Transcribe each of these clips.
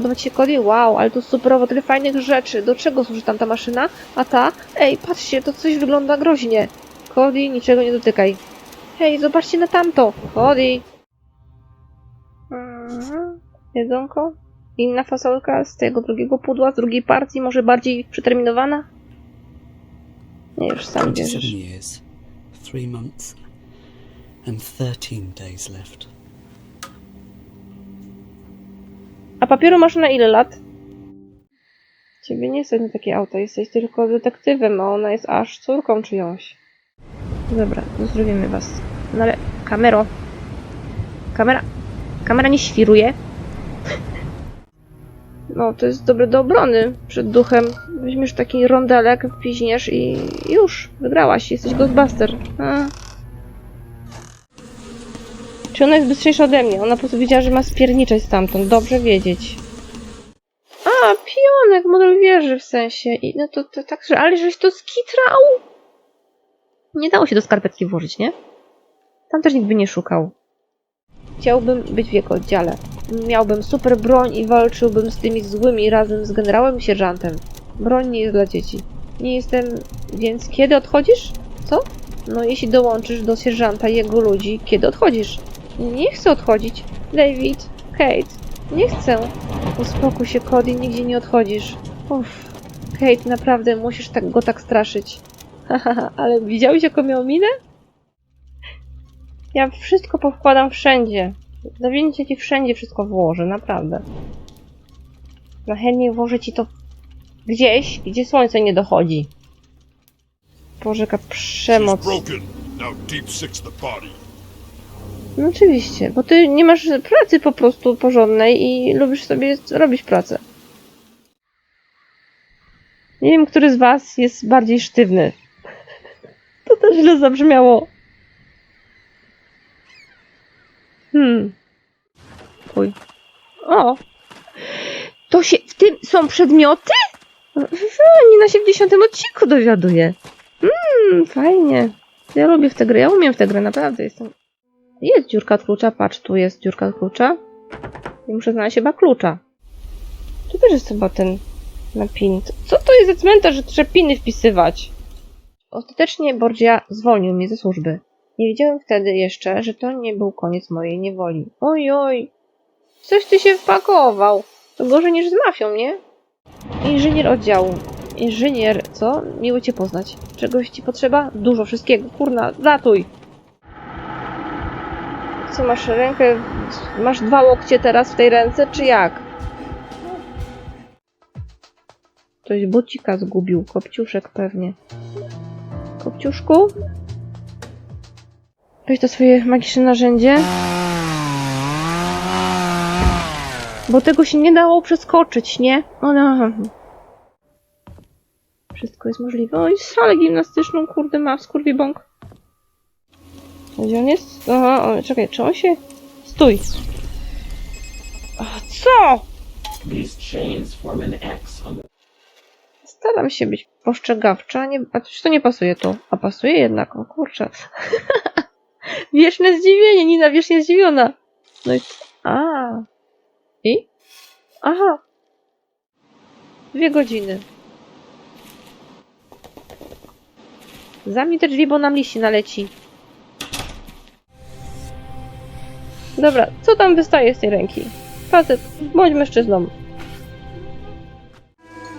Podoba ci się Cody? Wow, ale tu superowo, tyle fajnych rzeczy. Do czego służy tam ta maszyna? A ta? Ej, patrzcie, to coś wygląda groźnie. Cody, niczego nie dotykaj. Hej, zobaczcie na tamto. Cody. Mhm. Jedzonko? Inna fasolka z tego drugiego pudła, z drugiej partii, może bardziej przeterminowana? Nie, już sam 27 wiesz. years, 3 months, and 13 days left. A papieru masz na ile lat? Ciebie nie stać na takie auto, jesteś tylko detektywem, a ona jest aż córką czyjąś. Dobra, zrobimy was. No ale kamero. Kamera. Kamera nie świruje. No, to jest dobre do obrony przed duchem. Weźmiesz taki rondelek, piźniesz i już, wygrałaś, jesteś Ghostbuster. A. Czy ona jest bystrzejsza ode mnie? Ona po prostu wiedziała, że ma spierniczeć stamtąd. Dobrze wiedzieć. A, pionek, model wieży w sensie. I no to, to tak, że ale żeś to skitrał. Nie dało się do skarpetki włożyć, nie? Tam też nikt by nie szukał. Chciałbym być w jego oddziale. Miałbym super broń i walczyłbym z tymi złymi razem z generałem i sierżantem. Broń nie jest dla dzieci. Nie jestem... Więc kiedy odchodzisz? Co? No jeśli dołączysz do sierżanta i jego ludzi, kiedy odchodzisz? Nie chcę odchodzić. David, Kate, nie chcę. Uspokój się, Cody, nigdzie nie odchodzisz. Uff, Kate, naprawdę musisz tak, go tak straszyć. Hahaha, ale widziałeś jaką miał minę? Ja wszystko powkładam wszędzie. Zawinięcie ci wszędzie wszystko włożę, naprawdę. Najchętniej włożę ci to gdzieś, gdzie słońce nie dochodzi. Boże, jaka przemoc. No oczywiście, bo ty nie masz pracy po prostu porządnej i lubisz sobie robić pracę. Nie wiem, który z was jest bardziej sztywny. To też źle zabrzmiało. Hmm. Uj. O! To się... W tym są przedmioty? Nie na 70 odcinku dowiaduję. Hmm, fajnie. Ja lubię w tę grę, ja umiem w tę grę, naprawdę jestem jest dziurka od klucza, patrz, tu jest dziurka od klucza. I muszę znaleźć chyba klucza. Tu też jest chyba ten napin. Co to jest za cmentarz, że trzeba piny wpisywać? Ostatecznie Borgia zwolnił mnie ze służby. Nie wiedziałem wtedy jeszcze, że to nie był koniec mojej niewoli. Oj, oj. Coś ty się wpakował. To gorzej niż z mafią, nie? Inżynier oddziału. Inżynier, co? Miło cię poznać. Czegoś ci potrzeba? Dużo wszystkiego. Kurna, zatuj. Co, masz rękę... Masz dwa łokcie teraz w tej ręce, czy jak? Ktoś bucika zgubił. Kopciuszek pewnie. Kopciuszku? Weź to swoje magiczne narzędzie. Bo tego się nie dało przeskoczyć, nie? O no. Wszystko jest możliwe. Oj, salę gimnastyczną, kurde, ma skurwibąk. Gdzie on jest? Aha, o, czekaj, czy on się... Stój! Co? On Staram się być postrzegawcza, nie... a czy to nie pasuje tu? A pasuje jednak, o kurczę. Wieczne zdziwienie, Nina wiecznie zdziwiona. No i... A. I? Aha. Dwie godziny. Zamknij te drzwi, bo nam liści naleci. Dobra, co tam wystaje z tej ręki? Facet, bądź mężczyzną.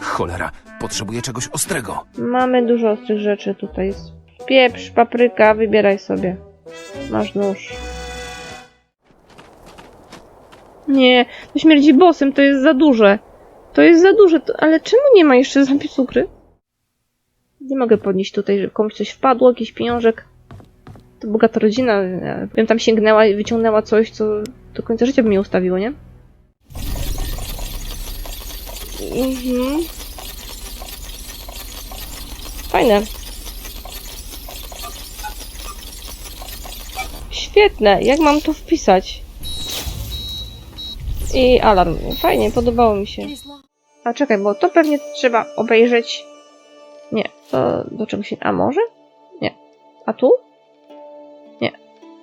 Cholera, potrzebuję czegoś ostrego. Mamy dużo ostrych rzeczy tutaj. Pieprz, papryka, wybieraj sobie. Masz nóż. Nie, to śmierdzi bosem, to jest za duże. To jest za duże, to, ale czemu nie ma jeszcze zapisu gry? Nie mogę podnieść tutaj, że komuś coś wpadło, jakiś pieniążek. To bogata rodzina. Bym tam sięgnęła i wyciągnęła coś, co do końca życia by mnie ustawiło, nie? Mhm. Fajne. Świetne. Jak mam to wpisać? I alarm. Fajnie, podobało mi się. A czekaj, bo to pewnie trzeba obejrzeć. Nie, to do czego się. A może? Nie. A tu?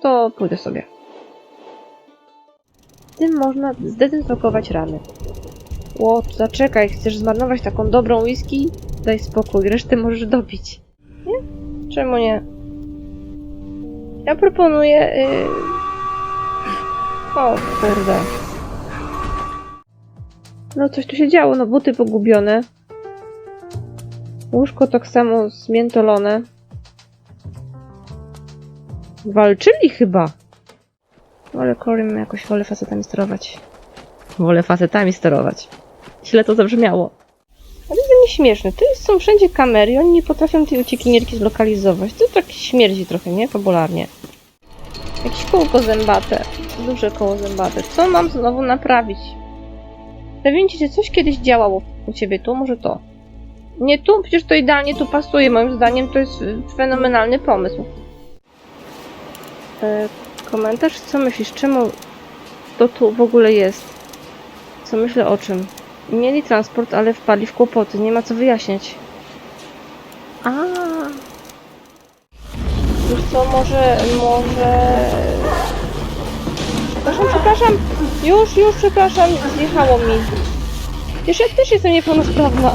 To pójdę sobie. Tym można zdezynfekować rany. Ło, zaczekaj, chcesz zmarnować taką dobrą whisky? Daj spokój, resztę możesz dopić. Nie? Czemu nie? Ja proponuję... Yy... O, kurde. No coś tu się działo, no buty pogubione. Łóżko tak samo zmiętolone. Walczyli chyba. Ale Corin jakoś wolę facetami sterować. Wolę facetami sterować. Źle to zabrzmiało. Ale to nieśmieszne. Tu są wszędzie kamery oni nie potrafią tej uciekinierki zlokalizować. To tak śmierdzi trochę, nie? Fabularnie. Jakieś kołko zębate. Duże koło zębate. Co mam znowu naprawić? Zawinicie, czy coś kiedyś działało u ciebie tu? Może to? Nie tu? Przecież to idealnie tu pasuje. Moim zdaniem to jest y, fenomenalny pomysł. E, komentarz? Co myślisz? Czemu to tu w ogóle jest? Co myślę o czym? Mieli transport, ale wpadli w kłopoty. Nie ma co wyjaśniać. A. Wiesz co, może, może... Przepraszam, przepraszam. Już, już, przepraszam. Zjechało mi. Wiesz, ja też jestem niepełnosprawna.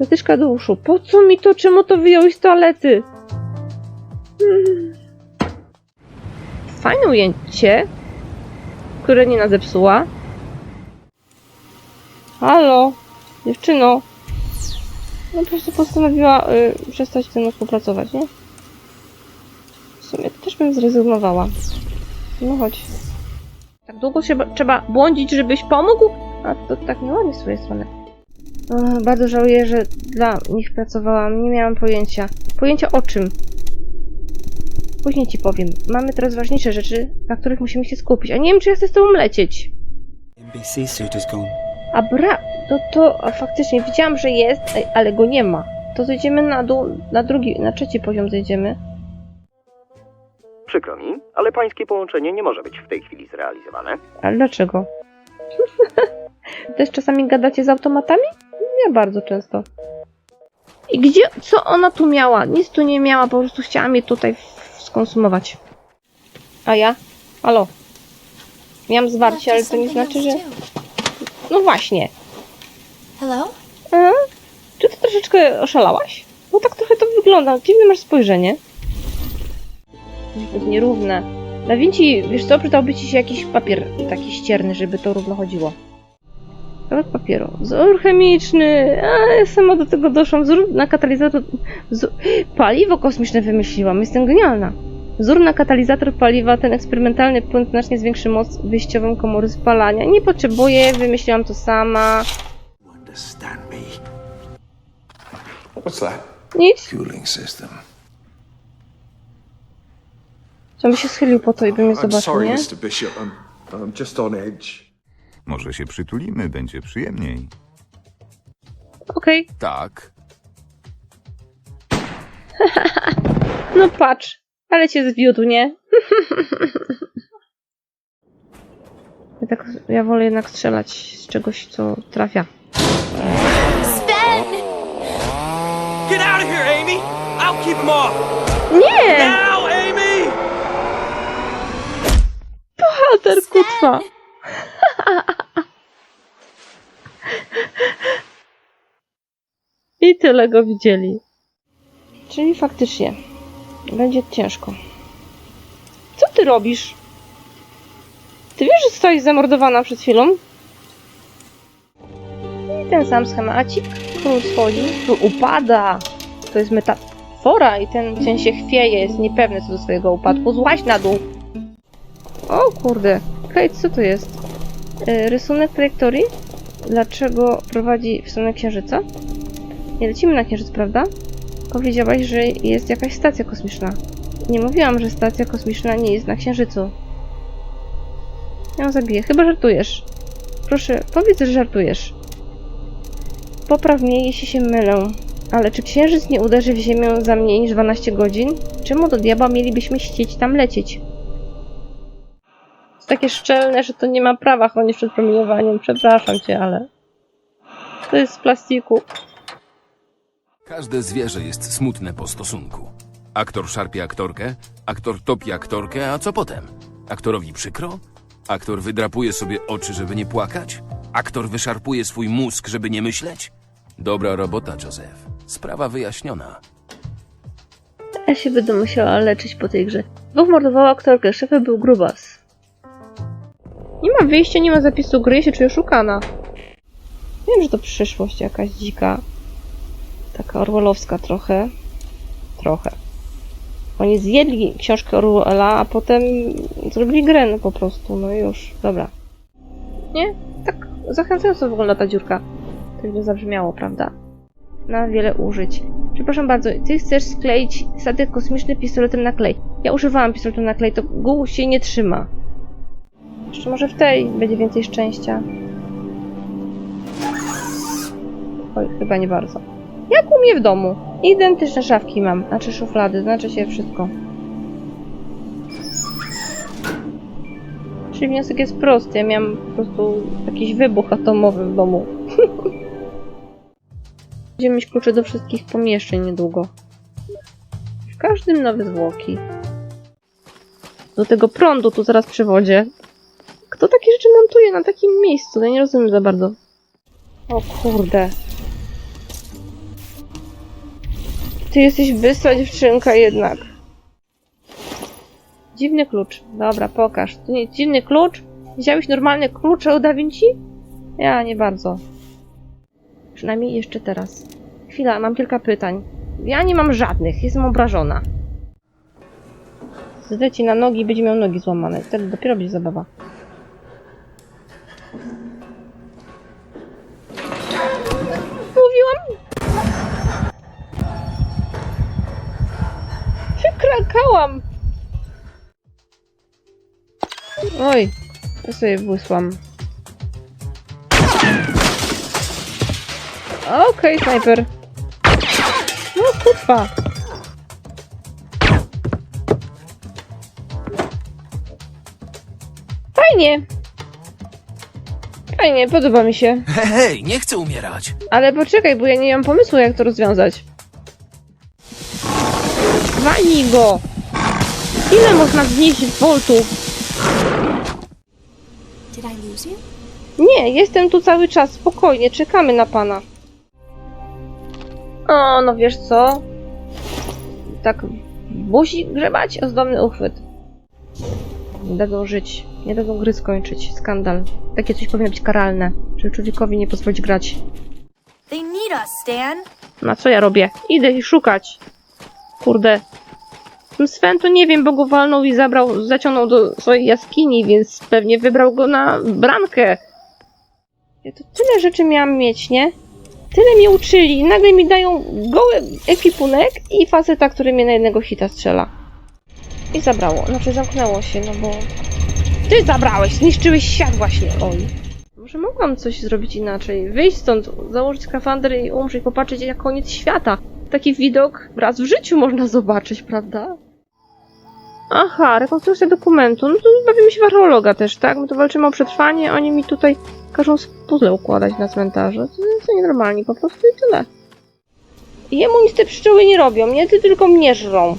Zatyczka do uszu. Po co mi to? Czemu to wyjąłeś z toalety? Fajne ujęcie, które nie nas zepsuła. Halo, dziewczyno. No po prostu postanowiła y, przestać ze mną współpracować, nie? W sumie też bym zrezygnowała. No chodź. Tak długo się ba- trzeba błądzić, żebyś pomógł? A to tak nieładnie z twojej strony. Bardzo żałuję, że dla nich pracowałam. Nie miałam pojęcia. Pojęcia o czym? Później ci powiem. Mamy teraz ważniejsze rzeczy, na których musimy się skupić. A nie wiem, czy ja chcę z tobą lecieć. NBC suit is gone. A bra... No to a faktycznie widziałam, że jest, ale go nie ma. To zejdziemy na dół, na drugi, na trzeci poziom zejdziemy. Przykro mi, ale pańskie połączenie nie może być w tej chwili zrealizowane. Ale dlaczego? Też czasami gadacie z automatami? Nie bardzo często. I gdzie, co ona tu miała? Nic tu nie miała, po prostu chciałam je tutaj skonsumować. A ja? Halo? Miałam zwarcie, ale to nie znaczy, że... No właśnie. Hello? A? Czy ty troszeczkę oszalałaś? Bo tak trochę to wygląda. Dziwne masz spojrzenie. Zbyt nierówne. Da Vinci, wiesz co, przydałby ci się jakiś papier taki ścierny, żeby to równo chodziło. Kawałek papieru. Wzór chemiczny. A, ja sama do tego doszłam. Wzór na katalizator... Wzór... Paliwo kosmiczne wymyśliłam. Jestem genialna. Wzór na katalizator paliwa, ten eksperymentalny płyn znacznie zwiększy moc wyjściową komory spalania. Nie potrzebuję, wymyśliłam to sama. Nic. Co by się schylił po to i by mnie zobaczył, nie? I'm just on edge. Może się przytulimy, będzie przyjemniej. Okej, Tak. no patrz. Ale cię zwiódł, nie? ja, tak, ja wolę jednak strzelać z czegoś, co trafia. Sven! Get out of here, Amy! I'll keep him off! Nie! Now, Amy! Alter kutwa! I tyle go widzieli. Czyli faktycznie będzie ciężko. Co ty robisz? Ty wiesz, że zostałaś zamordowana przed chwilą? I ten sam schemacik. Król schodzi. Tu upada. To jest metafora i ten cień się chwieje. Jest niepewny co do swojego upadku. Złaź na dół. O kurde. Kate, co to jest? E, rysunek trajektorii? Dlaczego prowadzi w stronę Księżyca? Nie lecimy na Księżyc, prawda? Powiedziałaś, że jest jakaś stacja kosmiczna. Nie mówiłam, że stacja kosmiczna nie jest na Księżycu. Ja zabiję. Chyba żartujesz. Proszę, powiedz, że żartujesz. Popraw mnie, jeśli się mylę. Ale czy Księżyc nie uderzy w Ziemię za mniej niż 12 godzin? Czemu do diabła mielibyśmy chcieć tam lecieć? jest takie szczelne, że to nie ma prawa chronić przed promieniowaniem. Przepraszam cię, ale to jest z plastiku. Każde zwierzę jest smutne po stosunku. Aktor szarpie aktorkę, aktor topi aktorkę, a co potem? Aktorowi przykro? Aktor wydrapuje sobie oczy, żeby nie płakać? Aktor wyszarpuje swój mózg, żeby nie myśleć? Dobra robota, Joseph. Sprawa wyjaśniona. Ja się będę musiała leczyć po tej grze. Dwóch mordowało aktorkę, szefem był grubas. Nie ma wyjścia, nie ma zapisu gry, się czuję oszukana. Wiem, że to przyszłość jakaś dzika. Taka orwellowska trochę. Trochę. Oni zjedli książkę Orwella, a potem zrobili grę, no po prostu, no już, dobra. Nie? Tak zachęcająco wygląda ta dziurka. Tak by zabrzmiało, prawda? Na wiele użyć. Przepraszam bardzo, ty chcesz skleić statek kosmiczny pistoletem na klej. Ja używałam pistoletu na klej, to gół się nie trzyma. Jeszcze może w tej będzie więcej szczęścia. Oj, chyba nie bardzo. Jak u mnie w domu. Identyczne szafki mam, znaczy szuflady, znaczy się wszystko. Czyli wniosek jest prosty, ja miałam po prostu jakiś wybuch atomowy w domu. Będziemy mieć klucze do wszystkich pomieszczeń niedługo. W każdym nowe zwłoki. Do tego prądu tu zaraz przywodzie. Kto takie rzeczy montuje na takim miejscu? Ja nie rozumiem za bardzo. O kurde. Ty jesteś bystra dziewczynka jednak. Dziwny klucz. Dobra, pokaż. To nie dziwny klucz? Widziałeś normalne klucze od Da Vinci? Ja nie bardzo. Przynajmniej jeszcze teraz. Chwila, mam kilka pytań. Ja nie mam żadnych, jestem obrażona. Zdecie na nogi, będzie miał nogi złamane. Wtedy dopiero będzie zabawa. Wykrakałam! Oj, ja sobie błysłam. Okej, snajper. No kurwa. Fajnie. Fajnie, podoba mi się. Hej, hej, nie chcę umierać. Ale poczekaj, bo ja nie mam pomysłu, jak to rozwiązać. Walnij go! Ile można wnieść voltów? Did I lose you? Nie, jestem tu cały czas, spokojnie, czekamy na pana. O, no wiesz co? Tak buzi grzebać? Ozdobny uchwyt. Nie dadzą żyć. Nie dadzą gry skończyć. Skandal. Takie coś powinno być karalne. Żeby człowiekowi nie pozwolić grać. They need us, Stan. No a co ja robię? Idę ich szukać. Kurde. Sven to nie wiem, bo go walnął i zabrał, zaciągnął do swojej jaskini, więc pewnie wybrał go na brankę. Ja to tyle rzeczy miałam mieć, nie? Tyle mnie uczyli nagle mi dają goły ekwipunek i faceta, który mnie na jednego hita strzela. I zabrało. Znaczy zamknęło się, no bo... Ty zabrałeś! Zniszczyłeś świat właśnie! Oj. Może mogłam coś zrobić inaczej. Wyjść stąd, założyć skafander i umrzeć, popatrzeć jak koniec świata. Taki widok raz w życiu można zobaczyć, prawda? Aha, rekonstrukcja dokumentu. No to bawimy się w archeologa też, tak? My tu walczymy o przetrwanie, oni mi tutaj każą puzzle układać na cmentarzu. To jest nienormalni po prostu i tyle. I jemu nic te pszczoły nie robią, nie? Ty tylko mnie żrą.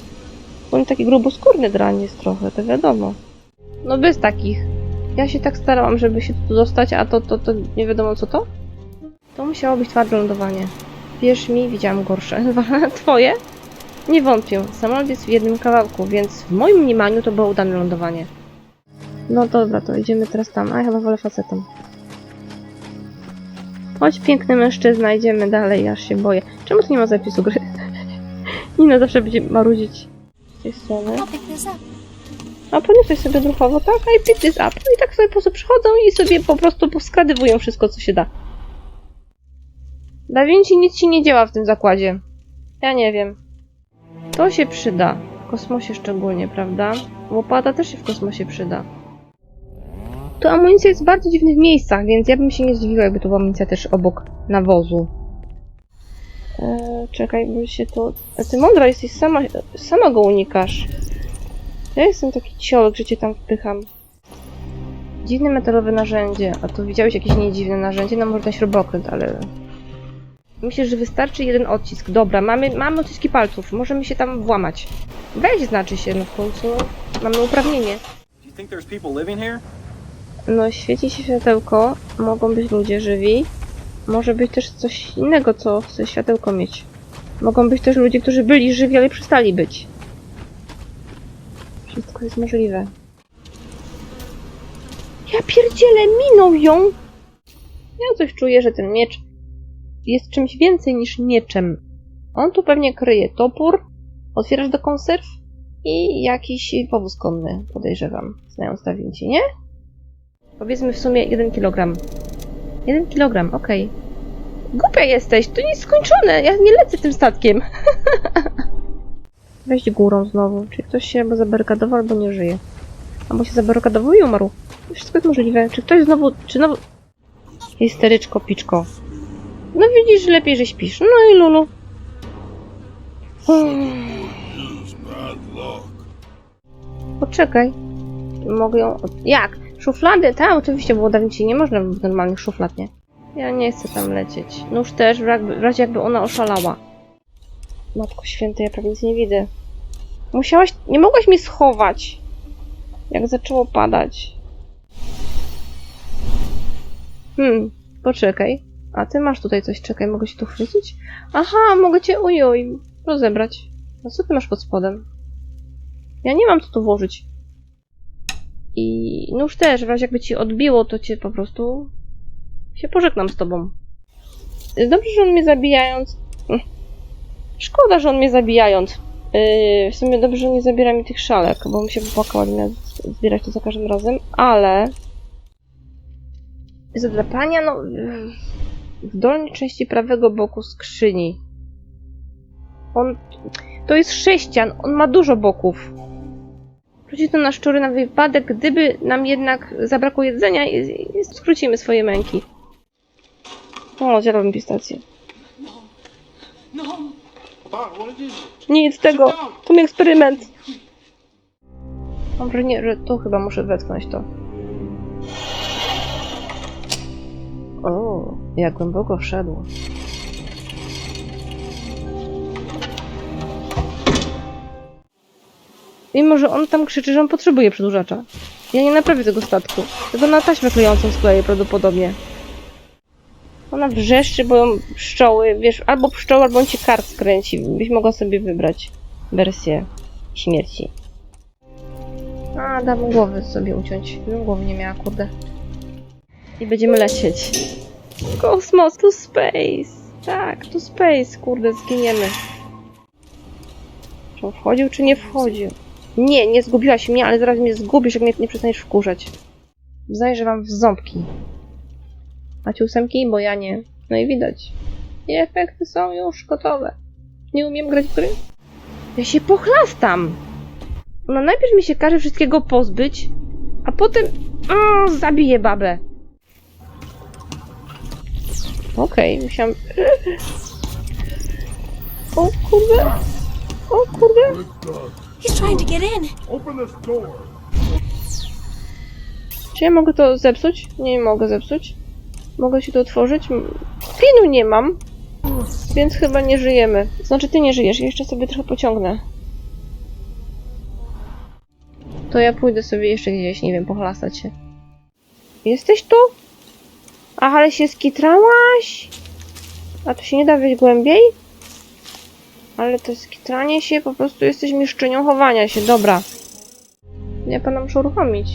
On taki gruboskórny drań jest trochę, to wiadomo. No bez takich. Ja się tak starałam, żeby się tu dostać, a to, to, to nie wiadomo co to? To musiało być twarde lądowanie. Wierz mi, widziałam gorsze. Twoje? Nie wątpię. Samolot jest w jednym kawałku, więc w moim mniemaniu to było udane lądowanie. No dobra, to idziemy teraz tam. A ja chyba wolę facetom. Chodź, piękny mężczyzna, idziemy dalej, aż się boję. Czemu tu nie ma zapisu gry? Nina zawsze będzie marudzić z tej strony. A poniosłeś sobie duchowo, tak? I pick this up. No i tak sobie po prostu przychodzą i sobie po prostu poskradywują wszystko, co się da. Da Vinci nic ci nie działa w tym zakładzie. Ja nie wiem. To się przyda. W kosmosie szczególnie, prawda? Łopata też się w kosmosie przyda. Tu amunicja jest w bardzo dziwnych miejscach, więc ja bym się nie zdziwiła, jakby tu była amunicja też obok nawozu. Eee, czekaj, bo się tu... A ty mądra jesteś, sama, sama go unikasz. Ja jestem taki ciołek, że cię tam wpycham. Dziwne metalowe narzędzie. A tu widziałeś jakieś niedziwne narzędzie? No może ten śrubokręt, ale... Myślę, że wystarczy jeden odcisk. Dobra, mamy, mamy odciski palców. Możemy się tam włamać. Weź znaczy się, no w końcu mamy uprawnienie. No, świeci się światełko, mogą być ludzie żywi. Może być też coś innego, co chce światełko mieć. Mogą być też ludzie, którzy byli żywi, ale przestali być. Wszystko jest możliwe. Ja pierdzielę, minął ją! Ja coś czuję, że ten miecz jest czymś więcej niż mieczem. On tu pewnie kryje topór, otwierasz do konserw i jakiś powóz konny, podejrzewam, znając Vinci, nie? Powiedzmy w sumie 1 kg. 1 kg, okej. Głupia jesteś, to nie skończone, ja nie lecę tym statkiem. Weź górą znowu, czy ktoś się albo zabarykadował, albo nie żyje. Albo się zabarykadował i umarł. Wszystko jest możliwe. Czy ktoś znowu, czy znowu... Histeryczko, piczko. No widzisz, lepiej, że śpisz. No i lulu. Poczekaj. Mogę ją... Jak? Szuflady? Tak, oczywiście, bo dawniej nie można w normalnych szuflad, nie? Ja nie chcę tam lecieć. Nóż też, w razie, jakby ona oszalała. Matko święta, ja prawie nic nie widzę. Musiałaś... Nie mogłaś mi schować. Jak zaczęło padać. Hmm, poczekaj. A ty masz tutaj coś, czekaj, mogę się tu chwycić? Aha, mogę cię, ojoj, rozebrać. No co ty masz pod spodem? Ja nie mam co tu włożyć. I nóż też, w razie jakby ci odbiło, to cię po prostu się pożegnam z tobą. Dobrze, że on mnie zabijając. Hm. Szkoda, że on mnie zabijając. Yy, w sumie dobrze, że nie zabiera mi tych szalek, bo mi się popłakała, nie zbierać to za każdym razem, ale. Zadrapania, no. yy, W dolnej części prawego boku skrzyni. On. To jest sześcian, on ma dużo boków. Rzucić to na szczury na wypadek, gdyby nam jednak zabrakło jedzenia i, i skrócimy swoje męki. O, zjadłabym pistację. Nie jedz tego! To mój eksperyment! Mam wrażenie, że to chyba muszę wetknąć to. O, jak głęboko wszedł. Mimo, że on tam krzyczy, że on potrzebuje przedłużacza. Ja nie naprawię tego statku. Tego na taśmę klejącą skleję prawdopodobnie. Ona wrzeszczy, bo ją pszczoły, wiesz, albo pszczoły, albo on ci kart skręci. Byś mogła sobie wybrać wersję śmierci. A, dam głowy sobie uciąć. Bym głowy nie miała, kurde. I będziemy lecieć. Kosmos to space. Tak, to space, kurde, zginiemy. Czy on wchodził, czy nie wchodził? Nie, nie zgubiłaś mnie, ale zaraz mnie zgubisz, jak mnie nie przestaniesz wkurzać. Zajrzę wam w ząbki. Macie ósemki? Bo ja nie. No i widać. I efekty są już gotowe. Nie umiem grać w gry? Ja się pochlastam! Ona najpierw mi się każe wszystkiego pozbyć, a potem o, zabije babę. Okej, musiałam... O kurde! O kurde! He's trying to get in. Open this door. Czy ja mogę to zepsuć? Nie mogę zepsuć. Mogę się to otworzyć? Pinu nie mam, więc chyba nie żyjemy. Znaczy, ty nie żyjesz, jeszcze sobie trochę pociągnę. To ja pójdę sobie jeszcze gdzieś, nie wiem, pochlastać się. Jesteś tu? Ach, ale się skitrałaś? A tu się nie da wejść głębiej? Ale to skitranie się, po prostu jesteś mieszczynią chowania się, dobra. Ja pana muszę uruchomić.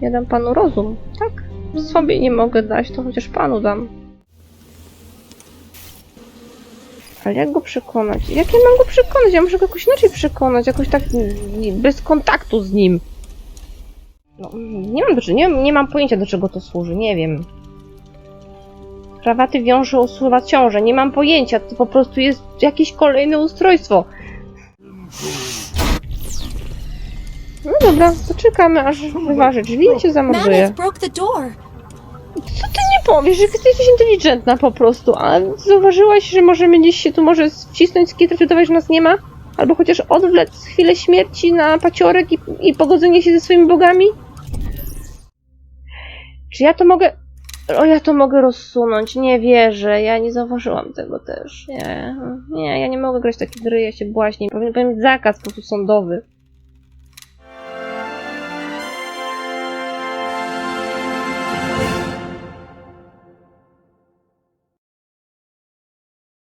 Ja dam panu rozum, tak? Sobie nie mogę dać, to chociaż panu dam. Ale jak go przekonać? Jak ja mam go przekonać? Ja muszę go jakoś inaczej przekonać, jakoś tak bez kontaktu z nim. No, nie mam, do, czego- nie, nie mam pojęcia do czego to służy, nie wiem. Krawaty wiążą usuwa ciążę, nie mam pojęcia, to po prostu jest jakieś kolejne ustrojstwo. No dobra, to czekamy aż wyważy drzwi i cię zamorduje. Co ty nie powiesz, że jesteś inteligentna po prostu, a zauważyłaś, że możemy gdzieś się tu może wcisnąć, skitrać, udawać, że nas nie ma? Albo chociaż odwlec chwilę śmierci na paciorek i, i pogodzenie się ze swoimi bogami? Czy ja to mogę... O, ja to mogę rozsunąć, nie wierzę, ja nie zauważyłam tego też, nie, nie, ja nie mogę grać takie gry, ja się błaźnię, powinien, powinien mieć zakaz po prostu sądowy.